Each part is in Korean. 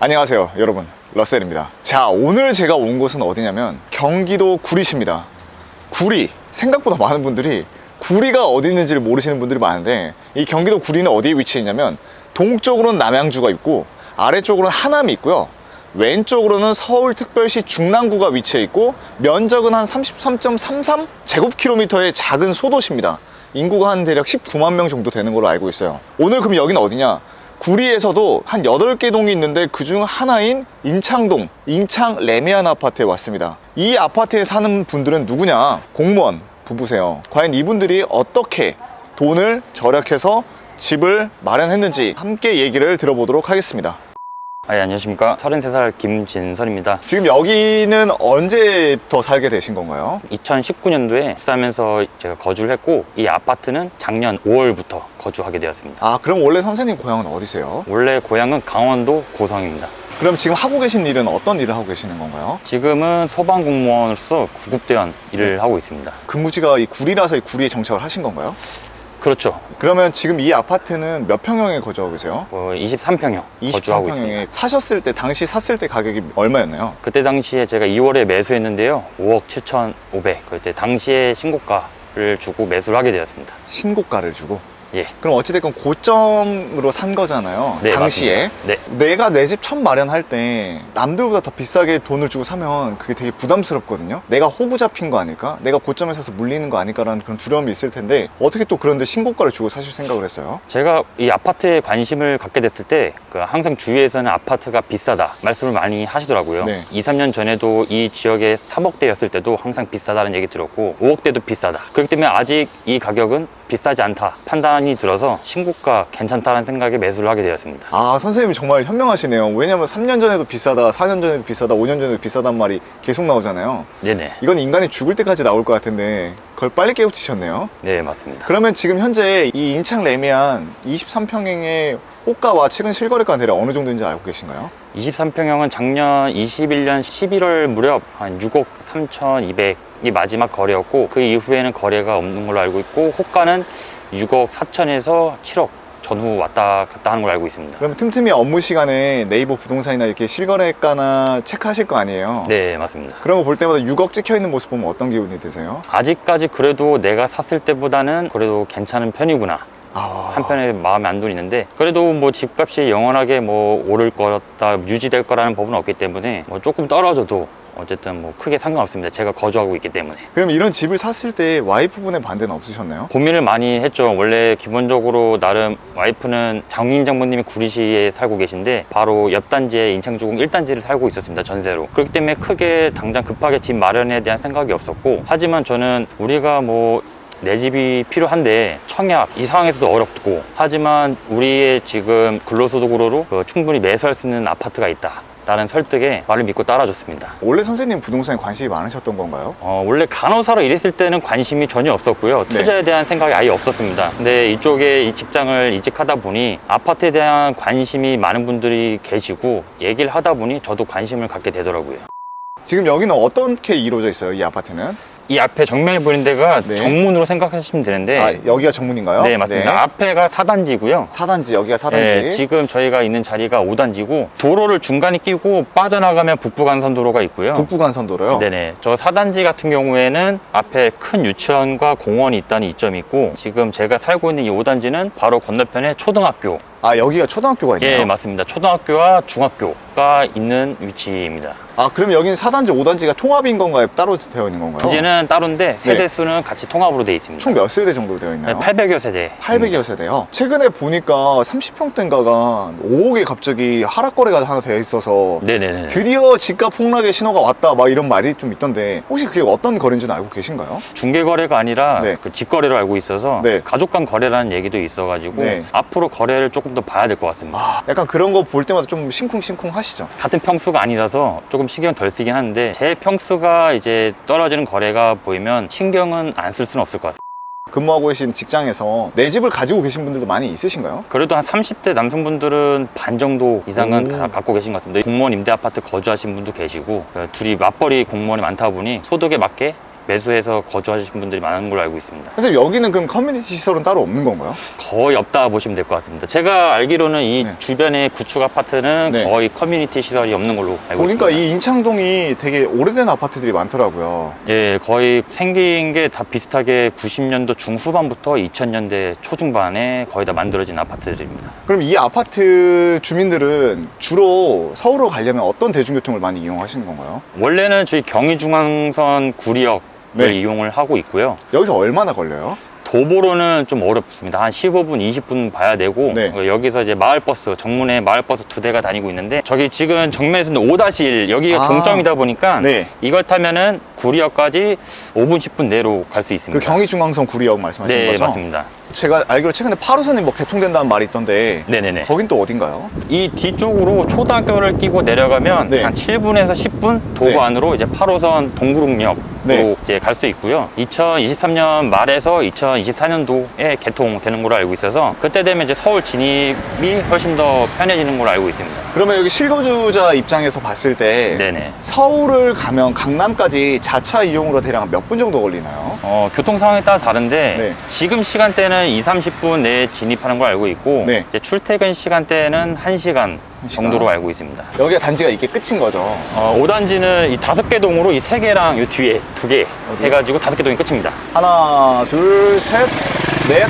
안녕하세요 여러분. 러셀입니다. 자 오늘 제가 온 곳은 어디냐면 경기도 구리시입니다. 구리. 생각보다 많은 분들이 구리가 어디 있는지를 모르시는 분들이 많은데 이 경기도 구리는 어디에 위치해 있냐면 동쪽으로는 남양주가 있고 아래쪽으로는 하남이 있고요. 왼쪽으로는 서울특별시 중랑구가 위치해 있고 면적은 한 33.33 제곱킬로미터의 작은 소도시입니다. 인구가 한 대략 19만 명 정도 되는 걸로 알고 있어요. 오늘 그럼 여기는 어디냐 구리에서도 한 8개 동이 있는데 그중 하나인 인창동, 인창 레미안 아파트에 왔습니다. 이 아파트에 사는 분들은 누구냐? 공무원 부부세요. 과연 이분들이 어떻게 돈을 절약해서 집을 마련했는지 함께 얘기를 들어보도록 하겠습니다. 아, 예, 안녕하십니까. 33살 김진설입니다. 지금 여기는 언제부터 살게 되신 건가요? 2019년도에 입사하면서 제가 거주를 했고, 이 아파트는 작년 5월부터 거주하게 되었습니다. 아, 그럼 원래 선생님 고향은 어디세요? 원래 고향은 강원도 고성입니다. 그럼 지금 하고 계신 일은 어떤 일을 하고 계시는 건가요? 지금은 소방공무원으로서 구급대원 일을 하고 있습니다. 근무지가 이 구리라서 이 구리에 정착을 하신 건가요? 그렇죠. 그러면 지금 이 아파트는 몇 평형에 거주하고 계세요? 어, 23평형 거주하고 있습니다. 23평형에 사셨을 때 당시 샀을 때 가격이 얼마였나요? 그때 당시에 제가 2월에 매수했는데요. 5억 7,500. 그때 당시에 신고가를 주고 매수를 하게 되었습니다. 신고가를 주고 예. 그럼 어찌됐건 고점으로 산 거잖아요 네, 당시에. 네. 내가 내 집 처음 마련할 때 남들보다 더 비싸게 돈을 주고 사면 그게 되게 부담스럽거든요 내가 호구 잡힌 거 아닐까? 내가 고점에 사서 물리는 거 아닐까라는 그런 두려움이 있을 텐데 어떻게 또 그런데 신고가를 주고 사실 생각을 했어요? 제가 이 아파트에 관심을 갖게 됐을 때그 항상 주위에서는 아파트가 비싸다 말씀을 많이 하시더라고요. 네. 2, 3년 전에도 이 지역에 3억대였을 때도 항상 비싸다는 얘기 들었고 5억대도 비싸다. 그렇기 때문에 아직 이 가격은 비싸지 않다 판단이 들어서 신고가 괜찮다는 생각에 매수를 하게 되었습니다. 아 선생님이 정말 현명하시네요 왜냐면 3년 전에도 비싸다 4년 전에도 비싸다 5년 전에도 비싸단 말이 계속 나오잖아요 네네. 이건 인간이 죽을 때까지 나올 것 같은데 그걸 빨리 깨우치셨네요 네 맞습니다. 그러면 지금 현재 이 인창 레미안 23평형의 호가와 최근 실거래가 대략 어느 정도인지 알고 계신가요? 23평형은 작년 21년 11월 무렵 한 6억 3,200 이 마지막 거래였고 그 이후에는 거래가 없는 걸로 알고 있고 호가는 6억 4천에서 7억 전후 왔다 갔다 하는 걸로 알고 있습니다. 그럼 틈틈이 업무 시간에 네이버 부동산이나 이렇게 실거래가나 체크하실 거 아니에요? 네 맞습니다. 그런 거 볼 때마다 6억 찍혀 있는 모습 보면 어떤 기분이 드세요? 아직까지 그래도 내가 샀을 때보다는 그래도 괜찮은 편이구나 아, 한편에 마음에 안 드는데 그래도 뭐 집값이 영원하게 뭐 오를 거다 유지될 거라는 법은 없기 때문에 뭐 조금 떨어져도 어쨌든 뭐 크게 상관없습니다. 제가 거주하고 있기 때문에. 그럼 이런 집을 샀을 때 와이프분의 반대는 없으셨나요? 고민을 많이 했죠. 원래 기본적으로 나름 와이프는 장인 장모님이 구리시에 살고 계신데 바로 옆 단지에 인창주공 1단지를 살고 있었습니다 전세로. 그렇기 때문에 크게 당장 급하게 집 마련에 대한 생각이 없었고 하지만 저는 우리가 뭐 내 집이 필요한데 청약 이 상황에서도 어렵고 하지만 우리의 지금 근로소득으로 그 충분히 매수할 수 있는 아파트가 있다 라는 설득에 말을 믿고 따라줬습니다 원래 선생님 부동산에 관심이 많으셨던 건가요? 어, 원래 간호사로 일했을 때는 관심이 전혀 없었고요. 네. 투자에 대한 생각이 아예 없었습니다. 근데 이쪽에 이 직장을 이직하다 보니 아파트에 대한 관심이 많은 분들이 계시고 얘기를 하다 보니 저도 관심을 갖게 되더라고요. 지금 여기는 어떻게 이루어져 있어요? 이 아파트는? 이 앞에 정면에 보이는 데가 네. 정문으로 생각하시면 되는데 아 여기가 정문인가요? 네, 맞습니다. 앞에가 4단지고요. 4단지 여기가 4단지 네, 지금 저희가 있는 자리가 5단지고 도로를 중간에 끼고 빠져나가면 북부간선도로가 있고요. 북부간선도로요? 네네. 저 4단지 같은 경우에는 앞에 큰 유치원과 공원이 있다는 이점이 있고 지금 제가 살고 있는 이 5단지는 바로 건너편에 초등학교. 아 여기가 초등학교가 있나요? 예, 맞습니다. 초등학교와 중학교가 있는 위치입니다. 아 그럼 여기는 4단지 5단지가 통합인 건가요? 따로 되어 있는 건가요? 이제는 따로인데 세대 수는 같이 통합으로 되어 있습니다. 총 몇 세대 정도 되어 네, 있나요? 800여 세대. 800여 세대요. 최근에 보니까 30평대인가가 5억에 갑자기 하락 거래가 하나 되어 있어서 네네네. 드디어 집값 폭락의 신호가 왔다 막 이런 말이 좀 있던데 혹시 그게 어떤 거래인지는 알고 계신가요? 중개 거래가 아니라 네. 그 직거래로 알고 있어서 네. 가족 간 거래라는 얘기도 있어가지고 네. 앞으로 거래를 조금 더 봐야 될 것 같습니다. 아 약간 그런 거 볼 때마다 좀 심쿵심쿵 하시죠? 같은 평수가 아니라서 조금 신경 덜 쓰긴 하는데 제 평수가 이제 떨어지는 거래가 보이면 신경은 안 쓸 수는 없을 것 같습니다. 근무하고 계신 직장에서 내 집을 가지고 계신 분들도 많이 있으신가요? 그래도 한 30대 남성분들은 반 정도 이상은 오. 다 갖고 계신 것 같습니다. 공무원 임대 아파트 거주하신 분도 계시고 그 둘이 맞벌이 공무원이 많다 보니 소득에 맞게 매수해서 거주하시는 분들이 많은 걸로 알고 있습니다. 선생님 여기는 그럼 커뮤니티 시설은 따로 없는 건가요? 거의 없다 보시면 될 것 같습니다. 제가 알기로는 이 네. 주변의 구축 아파트는 네. 거의 커뮤니티 시설이 없는 걸로 알고 보니까 있습니다. 이 인창동이 되게 오래된 아파트들이 많더라고요. 예, 거의 생긴 게 다 비슷하게 90년도 중후반부터 2000년대 초중반에 거의 다 만들어진 아파트들입니다. 그럼 이 아파트 주민들은 주로 서울로 가려면 어떤 대중교통을 많이 이용하시는 건가요? 원래는 저희 경의중앙선 구리역을 네. 이용을 하고 있고요. 여기서 얼마나 걸려요? 도보로는 좀 어렵습니다. 한 15분, 20분 봐야 되고 네. 어, 여기서 이제 마을버스, 정문에 마을버스 두 대가 다니고 있는데 저기 지금 정면에서는 5-1 여기가 아. 종점이다 보니까 네. 이걸 타면은 구리역까지 5분, 10분 내로 갈 수 그 있습니다. 경의중앙선 구리역 말씀하시는 네, 거죠? 맞습니다. 제가 알기로 최근에 8호선이 뭐 개통된다는 말이 있던데 네네네. 거긴 또 어딘가요? 이 뒤쪽으로 초등학교를 끼고 내려가면 네. 한 7분에서 10분 도보 네. 안으로 이제 8호선 동구릉역으로 네. 이제 갈 수 있고요. 2023년 말에서 2024년도에 개통되는 걸로 알고 있어서 그때 되면 이제 서울 진입이 훨씬 더 편해지는 걸로 알고 있습니다. 그러면 여기 실거주자 입장에서 봤을 때 네네. 서울을 가면 강남까지 자차 이용으로 대략 몇 분 정도 걸리나요? 어, 교통 상황에 따라 다른데 네. 지금 시간대는 2, 30분 내에 진입하는 걸 알고 있고 네. 이제 출퇴근 시간대는 1시간 한 시간. 정도로 알고 있습니다. 여기가 단지가 이게 끝인 거죠. 어, 5단지는 이 다섯 개 동으로 이 세 개랑 이 뒤에 두개 어디? 해가지고 다섯 개 동이 끝입니다. 하나, 둘, 셋, 넷,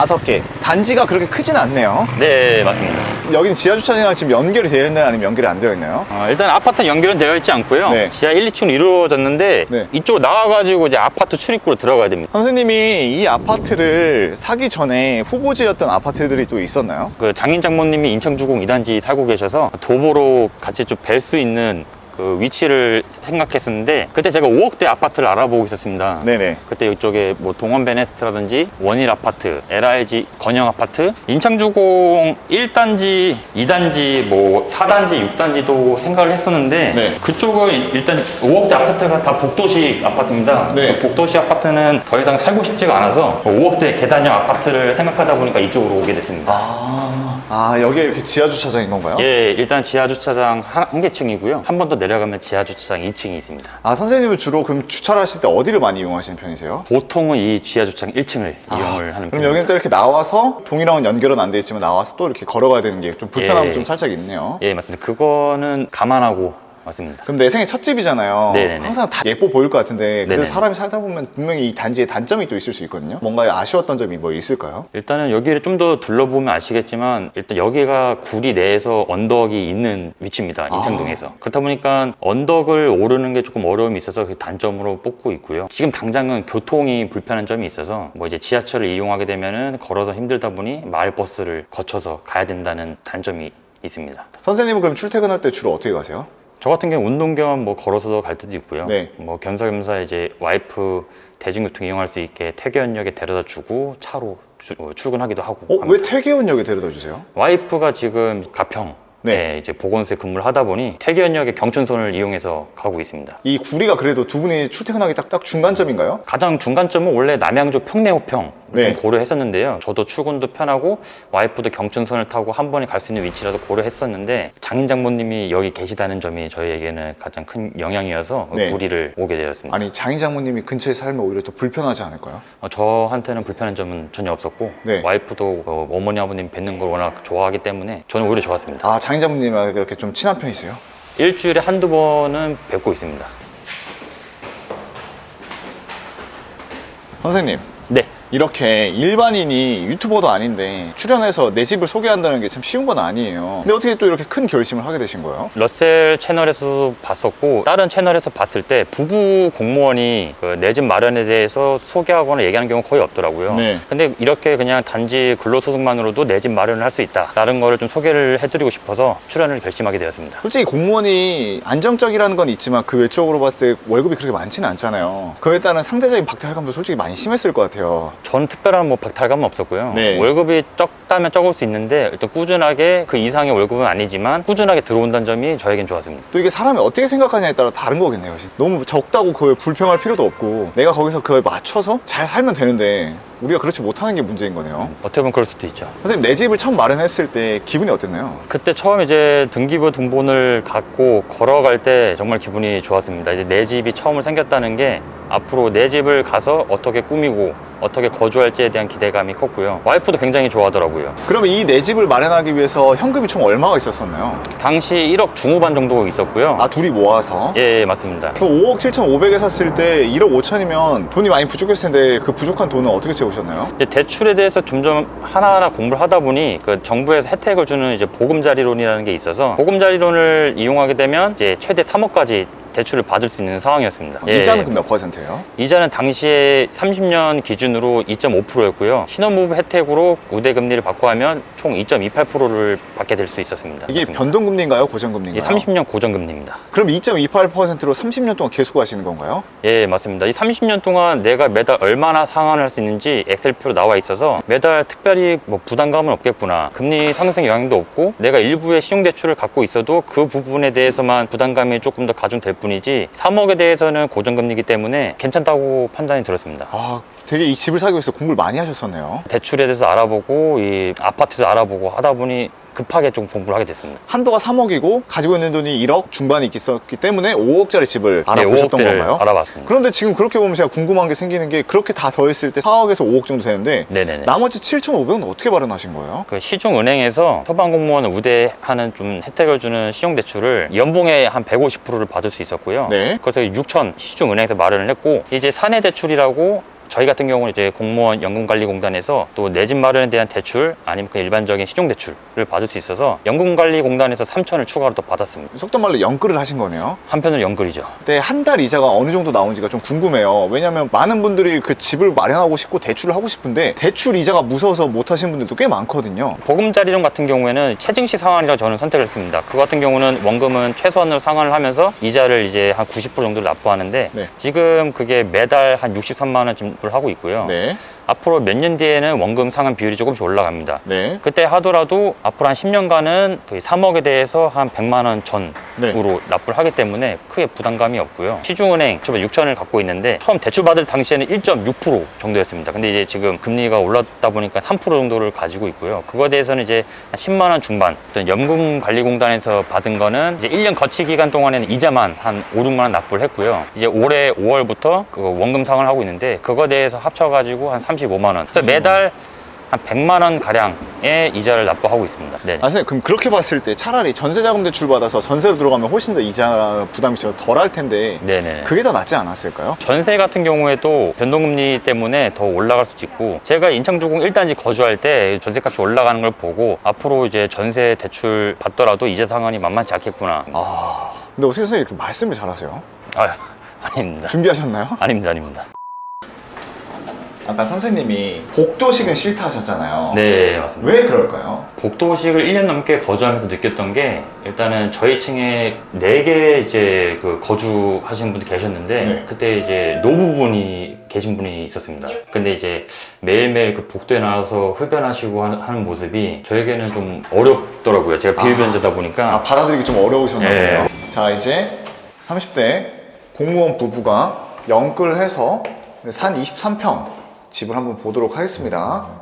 다섯 개. 단지가 그렇게 크진 않네요. 네, 맞습니다. 여기는 지하 주차장이랑 지금 연결이 되어 있나요? 아니면 연결이 안 되어 있나요? 어, 일단 아파트 연결은 되어 있지 않고요. 네. 지하 1, 2층으로 이루어졌는데 네. 이쪽으로 나와가지고 이제 아파트 출입구로 들어가야 됩니다. 선생님이 이 아파트를 사기 전에 후보지였던 아파트들이 또 있었나요? 그 장인 장모님이 인천주공 2단지 살고 계셔서 도보로 같이 좀 뵐 수 있는 그 위치를 생각했었는데 그때 제가 5억대 아파트를 알아보고 있었습니다. 네네. 그때 이쪽에 뭐 동원 베네스트라든지 원일 아파트, LRG 건영 아파트, 인창주공 1단지, 2단지, 뭐 4단지, 6단지도 생각을 했었는데 네. 그쪽은 일단 5억대 아파트가 다 복도식 아파트입니다. 네. 그 복도식 아파트는 더 이상 살고 싶지가 않아서 5억대 계단형 아파트를 생각하다 보니까 이쪽으로 오게 됐습니다. 아, 아 여기에 이렇게 지하 주차장인 건가요? 예, 일단 지하 주차장 한, 한 개층이고요. 한 번 더 내려 가면 지하 주차장 2층이 있습니다. 아 선생님은 주로 그럼 주차를 하실 때 어디를 많이 이용하시는 편이세요? 보통은 이 지하 주차장 1층을 이용을 하는 아, 그럼 편입니다. 여기는 또 이렇게 나와서 동이랑은 연결은 안 돼 있지만 나와서 또 이렇게 걸어가야 되는 게 좀 불편함이 예. 좀 살짝 있네요. 예, 맞습니다. 그거는 감안하고 맞습니다. 그럼 내 생애 첫 집이잖아요. 네네네. 항상 다 예뻐 보일 것 같은데 그래도 네네. 사람이 살다 보면 분명히 이 단지에 단점이 또 있을 수 있거든요. 뭔가 아쉬웠던 점이 뭐 있을까요? 일단은 여기를 좀 더 둘러보면 아시겠지만 일단 여기가 구리 내에서 언덕이 있는 위치입니다. 아. 인창동에서. 그렇다 보니까 언덕을 오르는 게 조금 어려움이 있어서 그 단점으로 뽑고 있고요. 지금 당장은 교통이 불편한 점이 있어서 뭐 이제 지하철을 이용하게 되면은 걸어서 힘들다 보니 마을 버스를 거쳐서 가야 된다는 단점이 있습니다. 선생님은 그럼 출퇴근할 때 주로 어떻게 가세요? 저 같은 경우 운동 겸 뭐 걸어서 갈 때도 있고요. 네. 뭐 겸사겸사 이제 와이프 대중교통 이용할 수 있게 태교역에 데려다 주고 차로 주- 어, 출근하기도 하고. 어, 합니다. 왜 태계원역에 데려다 주세요? 와이프가 지금 가평 네. 에 이제 보건소에 근무를 하다 보니 태교역의 경춘선을 이용해서 가고 있습니다. 이 구리가 그래도 두 분이 출퇴근하기 딱 딱 중간점인가요? 가장 중간점은 원래 남양주 평내호평 네. 좀 고려했었는데요. 저도 출근도 편하고 와이프도 경춘선을 타고 한 번에 갈 수 있는 위치라서 고려했었는데 장인 장모님이 여기 계시다는 점이 저희에게는 가장 큰 영향이어서 네. 구리를 오게 되었습니다. 아니 장인 장모님이 근처에 살면 오히려 더 불편하지 않을까요? 어, 저한테는 불편한 점은 전혀 없었고 네. 와이프도 어, 어머니 아버님 뵙는 걸 워낙 좋아하기 때문에 저는 오히려 좋았습니다. 아 장인 장모님이랑 이렇게 좀 친한 편이세요? 일주일에 한두 번은 뵙고 있습니다. 선생님 네. 이렇게 일반인이 유튜버도 아닌데 출연해서 내 집을 소개한다는 게 참 쉬운 건 아니에요. 근데 어떻게 또 이렇게 큰 결심을 하게 되신 거예요? 러셀 채널에서도 봤었고 다른 채널에서 봤을 때 부부 공무원이 그 내 집 마련에 대해서 소개하거나 얘기하는 경우 거의 없더라고요. 네. 근데 이렇게 그냥 단지 근로소득만으로도 내 집 마련을 할 수 있다라는 거를 좀 소개를 해드리고 싶어서 출연을 결심하게 되었습니다. 솔직히 공무원이 안정적이라는 건 있지만 그 외적으로 봤을 때 월급이 그렇게 많지는 않잖아요. 그에 따른 상대적인 박탈감도 솔직히 많이 심했을 것 같아요. 전 특별한 뭐 박탈감은 없었고요. 네. 월급이 적다면 적을 수 있는데 일단 꾸준하게 그 이상의 월급은 아니지만 꾸준하게 들어온다는 점이 저에겐 좋았습니다. 또 이게 사람이 어떻게 생각하냐에 따라 다른 거겠네요. 너무 적다고 그걸 불평할 필요도 없고 내가 거기서 그걸 맞춰서 잘 살면 되는데 우리가 그렇지 못하는 게 문제인 거네요. 어떻게 보면 그럴 수도 있죠. 선생님 내 집을 처음 마련했을 때 기분이 어땠나요? 그때 처음 이제 등기부 등본을 갖고 걸어갈 때 정말 기분이 좋았습니다. 이제 내 집이 처음 생겼다는 게 앞으로 내 집을 가서 어떻게 꾸미고 어떻게 거주할지에 대한 기대감이 컸고요. 와이프도 굉장히 좋아하더라고요. 그러면 이 내 집을 마련하기 위해서 현금이 총 얼마가 있었었나요? 당시 1억 중후반 정도 있었고요. 아 둘이 모아서 예, 예, 맞습니다. 그 5억 7,500에 샀을 때 1억 5천이면 돈이 많이 부족했을 텐데 그 부족한 돈은 어떻게 채우셨나요? 이제 대출에 대해서 점점 하나하나 공부를 하다 보니 그 정부에서 혜택을 주는 이제 보금자리론이라는 게 있어서 보금자리론을 이용하게 되면 이제 최대 3억까지 대출을 받을 수 있는 상황이었습니다. 예. 이자는 그럼 몇 퍼센트예요? 이자는 당시에 30년 기준으로 2.5%였고요. 신혼부부 혜택으로 우대금리를 받고 하면 총 2.28%를 받게 될 수 있었습니다. 이게 맞습니다. 변동금리인가요? 고정금리인가요? 30년 고정금리입니다. 그럼 2.28%로 30년 동안 계속 하시는 건가요? 예, 맞습니다. 이 30년 동안 내가 매달 얼마나 상환을 할수 있는지 엑셀표로 나와 있어서 매달 특별히 뭐 부담감은 없겠구나. 금리 상승 영향도 없고 내가 일부의 신용대출을 갖고 있어도 그 부분에 대해서만 부담감이 조금 더 가중될 뿐이지 3억에 대해서는 고정금리이기 때문에 괜찮다고 판단이 들었습니다. 아 되게 이 집을 사기 위해서 공부를 많이 하셨었네요. 대출에 대해서 알아보고 이 아파트에서 알아보고 하다 보니 급하게 좀 공부를 하게 됐습니다. 한도가 3억이고 가지고 있는 돈이 1억 중반이 있었기 때문에 5억짜리 집을 네, 알아보셨던 5억대를 건가요? 알아봤습니다. 그런데 지금 그렇게 보면 제가 궁금한 게 생기는 게 그렇게 다 더했을 때 4억에서 5억 정도 되는데 네네네. 나머지 7,500은 어떻게 마련하신 거예요? 그 시중은행에서 소방공무원을 우대하는 좀 혜택을 주는 신용대출을 연봉의 한 150%를 받을 수 있었고요. 네. 그래서 6천 시중은행에서 마련을 했고 이제 사내대출이라고 저희 같은 경우는 이제 공무원 연금관리공단에서 또 내 집 마련에 대한 대출 아니면 그 일반적인 신용대출을 받을 수 있어서 연금관리공단에서 3천을 추가로 더 받았습니다. 속된 말로 연끌을 하신 거네요. 한편으로 연끌이죠. 그때 한 달 이자가 어느 정도 나오는지가 좀 궁금해요. 왜냐면 많은 분들이 그 집을 마련하고 싶고 대출을 하고 싶은데 대출 이자가 무서워서 못 하시는 분들도 꽤 많거든요. 보금자리론 같은 경우에는 체증시 상환이라고 저는 선택을 했습니다. 그 같은 경우는 원금은 최소한으로 상환을 하면서 이자를 이제 한 90% 정도 를 납부하는데 네. 지금 그게 매달 한 63만 원 정도를 하고 있고요. 네. 앞으로 몇 년 뒤에는 원금 상환 비율이 조금씩 올라갑니다. 네. 그때 하더라도 앞으로 한 10년간은 그 3억에 대해서 한 100만 원 전으로 네. 납부를 하기 때문에 크게 부담감이 없고요. 시중은행 저번 6천을 갖고 있는데 처음 대출 받을 당시에는 1.6% 정도였습니다. 근데 이제 지금 금리가 올랐다 보니까 3% 정도를 가지고 있고요. 그거에 대해서는 이제 한 10만 원 중반. 어떤 연금관리공단에서 받은 거는 이제 1년 거치 기간 동안에는 이자만 한 5, 6만 원 납부를 했고요. 이제 올해 5월부터 그 원금 상환을 하고 있는데 그거 대해서 합쳐가지고 한 35만 원. 그래서 매달 한 100만 원 가량의 이자를 납부하고 있습니다. 네. 아, 선생님, 그럼 그렇게 봤을 때 차라리 전세 자금 대출 받아서 전세로 들어가면 훨씬 더 이자 부담이 좀 덜 할 텐데 네네. 그게 더 낫지 않았을까요? 전세 같은 경우에도 변동금리 때문에 더 올라갈 수도 있고 제가 인천주공 1단지 거주할 때 전세값이 올라가는 걸 보고 앞으로 이제 전세 대출 받더라도 이자 상환이 만만치 않겠구나. 아, 근데 어떻게 선생님 이렇게 말씀을 잘하세요? 아유, 아닙니다. 준비하셨나요? 아닙니다, 아닙니다. 아까 선생님이 복도식은 싫다 하셨잖아요. 네, 맞습니다. 왜 그럴까요? 복도식을 1년 넘게 거주하면서 느꼈던 게 일단은 저희 층에 4개 이제 그 거주하시는 분들 계셨는데 네. 그때 이제 노부분이 계신 분이 있었습니다. 근데 이제 매일매일 그 복도에 나와서 흡연하시고 하는, 하는 모습이 저에게는 좀 어렵더라고요. 제가 비흡연자다 보니까 아, 받아들이기 좀 어려우셨나 네. 자, 이제 30대 공무원 부부가 연끌해서 산 23평 집을 한번 보도록 하겠습니다.